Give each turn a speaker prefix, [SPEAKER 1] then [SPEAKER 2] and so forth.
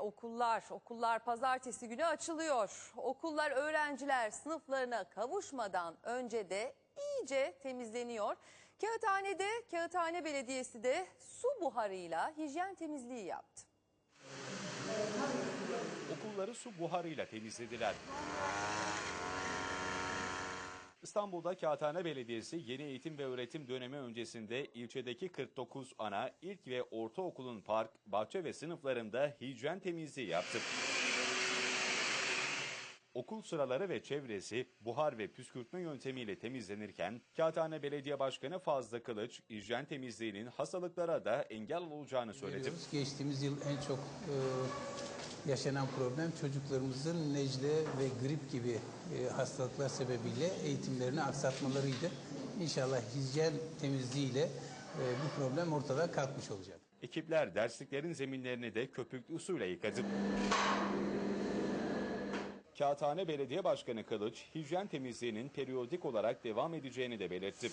[SPEAKER 1] okullar. Okullar pazartesi günü açılıyor. Okullar öğrenciler sınıflarına kavuşmadan önce de iyice temizleniyor. Kağıthane'de Kağıthane Belediyesi de su buharıyla hijyen temizliği yaptı.
[SPEAKER 2] Okulları su buharıyla temizlediler. İstanbul'da Kağıthane Belediyesi yeni eğitim ve öğretim dönemi öncesinde ilçedeki 49 ana, ilk ve ortaokulun park, bahçe ve sınıflarında hijyen temizliği yaptı. Okul sıraları ve çevresi buhar ve püskürtme yöntemiyle temizlenirken Kağıthane Belediye Başkanı Fazlı Kılıç hijyen temizliğinin hastalıklara da engel olacağını söyledi.
[SPEAKER 3] Geçtiğimiz yıl en çok e, yaşanan problem çocuklarımızın necle ve grip gibi e, hastalıklar sebebiyle eğitimlerini aksatmalarıydı. İnşallah hijyen temizliğiyle e, bu problem ortadan kalkmış olacak.
[SPEAKER 2] Ekipler dersliklerin zeminlerini de köpüklü suyla yıkadı. Kağıthane Belediye Başkanı Kılıç, hijyen temizliğinin periyodik olarak devam edeceğini de belirtti.